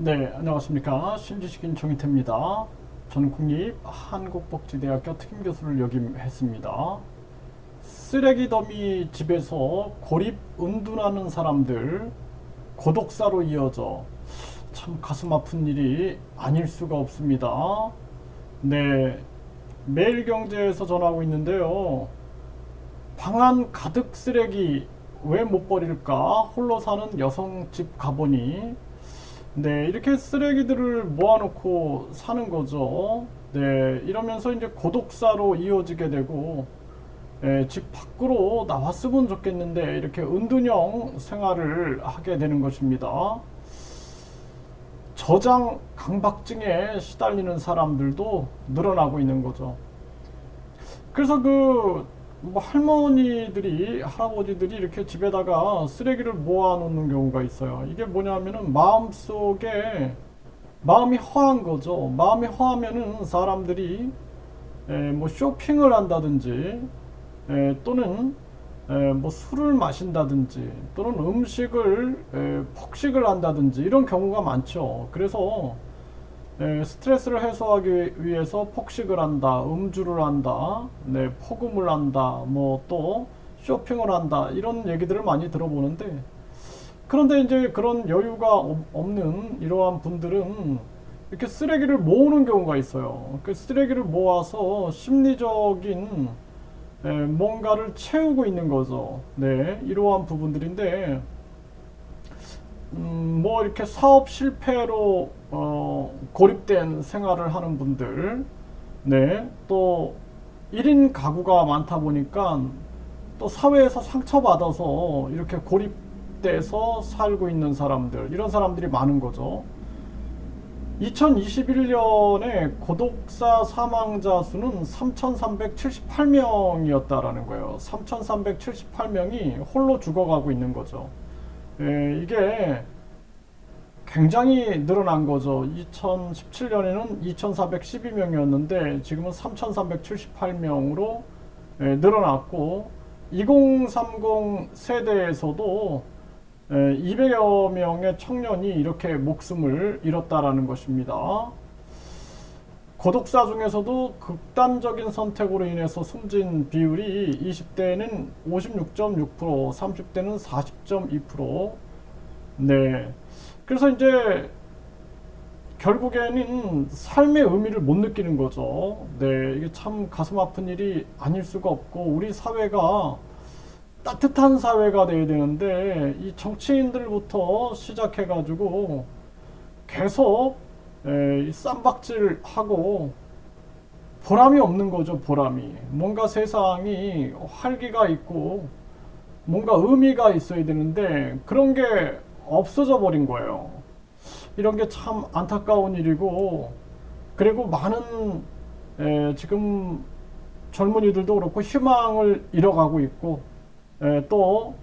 네, 안녕하십니까. 신지식인 정희태입니다. 저는 국립 한국복지대학교 특임교수를 역임했습니다. 쓰레기 더미 집에서 고립 은둔하는 사람들, 고독사로 이어져 참 가슴 아픈 일이 아닐 수가 없습니다. 네, 매일경제에서 전하고 있는데요. 방안 가득 쓰레기 왜 못 버릴까? 홀로 사는 여성 집 가보니 네, 이렇게 쓰레기들을 모아놓고 사는 거죠. 네, 이러면서 이제 고독사로 이어지게 되고, 예, 집 밖으로 나왔으면 좋겠는데, 이렇게 은둔형 생활을 하게 되는 것입니다. 저장 강박증에 시달리는 사람들도 늘어나고 있는 거죠. 그래서 그, 뭐 할머니들이, 할아버지들이 이렇게 집에다가 쓰레기를 모아 놓는 경우가 있어요. 이게 뭐냐면은 마음속에 마음이 허한 거죠. 마음이 허하면은 사람들이 에, 뭐 쇼핑을 한다든지 에, 또는 에, 뭐 술을 마신다든지 또는 음식을 에, 폭식을 한다든지 이런 경우가 많죠. 그래서 네, 스트레스를 해소하기 위해서 폭식을 한다, 음주를 한다, 네, 폭음을 한다, 뭐 또 쇼핑을 한다 이런 얘기들을 많이 들어보는데 그런데 이제 그런 여유가 없- 없는 이러한 분들은 이렇게 쓰레기를 모으는 경우가 있어요. 그 쓰레기를 모아서 심리적인 에, 뭔가를 채우고 있는 거죠. 네, 이러한 부분들인데 음, 뭐 이렇게 사업 실패로 어, 고립된 생활을 하는 분들, 네, 또 1인 가구가 많다 보니까 또 사회에서 상처받아서 이렇게 고립돼서 살고 있는 사람들, 이런 사람들이 많은 거죠. 2021년에 고독사 사망자 수는 3,378명이었다라는 거예요. 3,378명이 홀로 죽어가고 있는 거죠. 예, 이게 굉장히 늘어난 거죠. 2017년에는 2,412명이었는데 지금은 3,378명으로 예, 늘어났고 2030 세대에서도 예, 200여 명의 청년이 이렇게 목숨을 잃었다라는 것입니다. 고독사 중에서도 극단적인 선택으로 인해서 숨진 비율이 20대는 56.6%, 30대는 40.2%. 네. 그래서 이제 결국에는 삶의 의미를 못 느끼는 거죠. 네. 이게 참 가슴 아픈 일이 아닐 수가 없고, 우리 사회가 따뜻한 사회가 돼야 되는데, 이 정치인들부터 시작해가지고 계속 에, 이 쌈박질 하고 보람이 없는 거죠, 보람이. 뭔가 세상이 활기가 있고 뭔가 의미가 있어야 되는데 그런 게 없어져 버린 거예요. 이런 게 참 안타까운 일이고 그리고 많은 에, 지금 젊은이들도 그렇고 희망을 잃어가고 있고 에, 또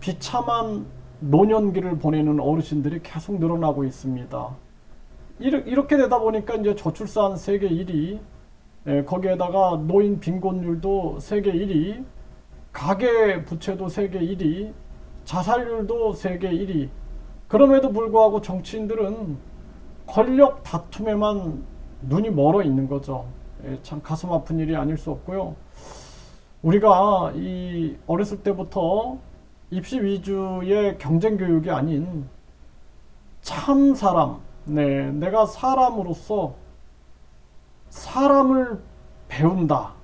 비참한 노년기를 보내는 어르신들이 계속 늘어나고 있습니다. 이렇게 되다 보니까 이제 저출산 세계 1위, 예, 거기에다가 노인 빈곤율도 세계 1위, 가계 부채도 세계 1위, 자살률도 세계 1위. 그럼에도 불구하고 정치인들은 권력 다툼에만 눈이 멀어 있는 거죠. 예, 참 가슴 아픈 일이 아닐 수 없고요. 우리가 이 어렸을 때부터 입시 위주의 경쟁 교육이 아닌 참 사람, 네, 내가 사람으로서 사람을 배운다.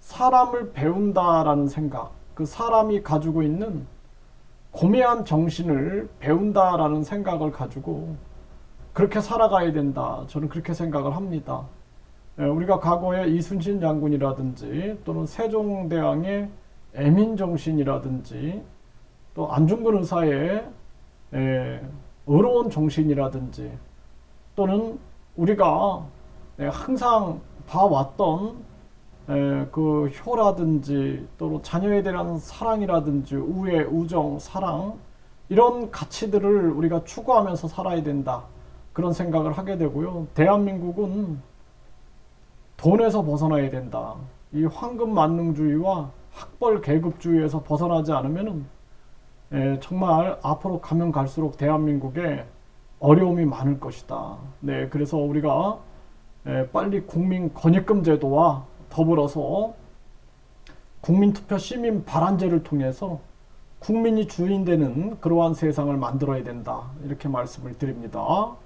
사람을 배운다라는 생각. 그 사람이 가지고 있는 고매한 정신을 배운다라는 생각을 가지고 그렇게 살아가야 된다. 저는 그렇게 생각을 합니다. 예, 우리가 과거에 이순신 장군이라든지 또는 세종대왕의 애민정신이라든지 또 안중근 의사의 예, 의로운 정신이라든지 또는 우리가 예, 항상 봐왔던 예, 그 효라든지 또는 자녀에 대한 사랑이라든지 우애, 우정, 사랑 이런 가치들을 우리가 추구하면서 살아야 된다 그런 생각을 하게 되고요. 대한민국은 돈에서 벗어나야 된다. 이 황금 만능주의와 학벌 계급주의에서 벗어나지 않으면은 예, 정말 앞으로 가면 갈수록 대한민국에 어려움이 많을 것이다. 네, 그래서 우리가 에, 빨리 국민 권익금 제도와 더불어서 국민투표 시민 발안제를 통해서 국민이 주인되는 그러한 세상을 만들어야 된다. 이렇게 말씀을 드립니다.